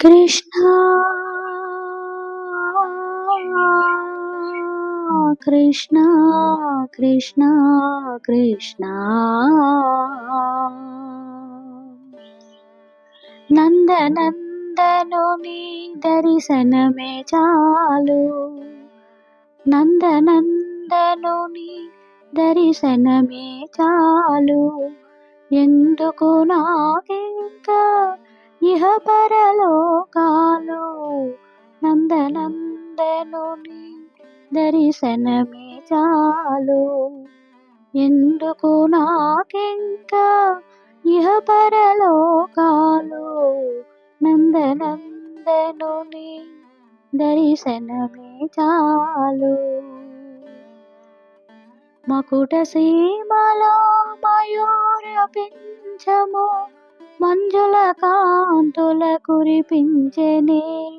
కృష్ణ. కృష్ణ కృష్ణ కృష్ణ. నందనందను నీ దర్శనమే చాలు. నందనందను నీ దర్శనమే చాలు. ఎందుకు నాకే పరలోకాలు నందనందను దర్శనమే చాలు. ఎందుకు నాకింకా ఇహ పరలోకాలు నందనందను దర్శనమే చాలు. మకుట సీమలో మయూరపించము మంజుల కాంతుల కురిపించెనే.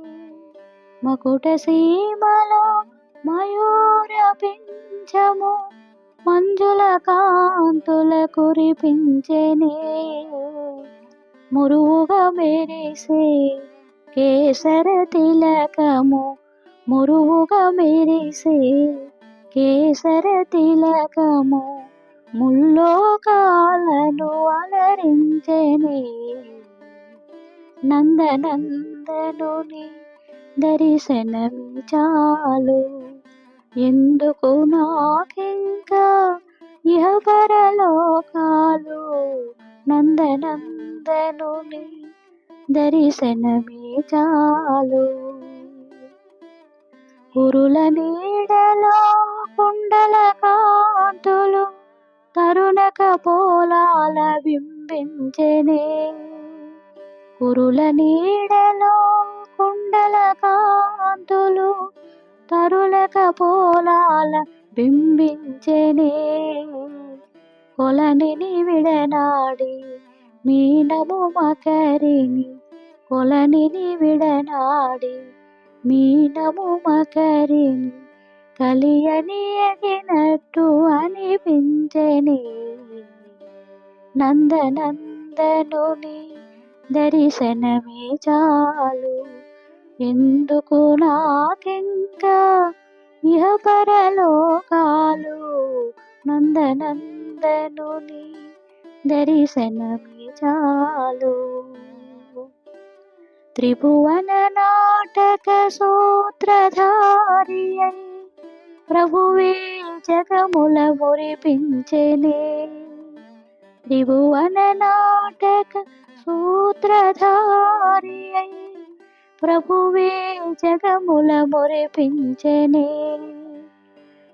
మకుట సీమలో మయూరపించము మంజుల కాంతుల కురిపించెనే. మురువుగా మెరిసే కేసర తిలకము మురువుగా మెరిసే కేసర తిలకము. ముల్లోకాలను అలరించని. నందనందనుని దర్శనమి చాలు. ఎందుకు నాకింకా ఇహ పరలోకాలు నందనందనుని దర్శనమే చాలు. కురుల నీడలో కుండల తరుణక పోలాల బింబించెనే. కురుల నీడలో కుండల కాంతులు తరులక పోలాల బింబించెనే. కొలనిని విడనాడి మీనము మకరిని. కొలనిని విడనాడి మీనము మకరిని. కలియని ఎగినట్టు అనిపించని నందనందనుని దర్శనమే చాలు. ఎందుకు నాకింకా ఇహ పరలోకాలు? నందనందనుని దర్శనమే చాలు. త్రిభువన నాటక సూత్రధారి అయి ప్రభువే జగముల మురిపించెనే. త్రిభువన నాటక సూత్రధారి అయి ప్రభువే జగముల మురిపించెనే.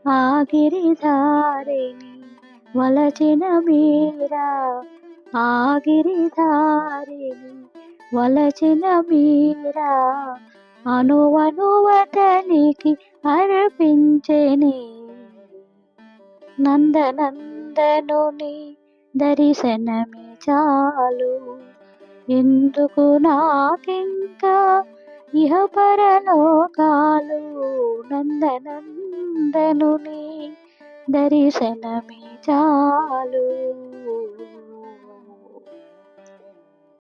ఆగిరిధారిని వలచిన మీరా? ఆగిరిధారిని వలచిన మీరా? అనువనువతనికి అర్పించెనే. నందనందనుని దర్శనమే చాలు. ఎందుకు నాకింకా ఇహ పరలోకాలు? నందనందనుని దర్శనమే చాలు.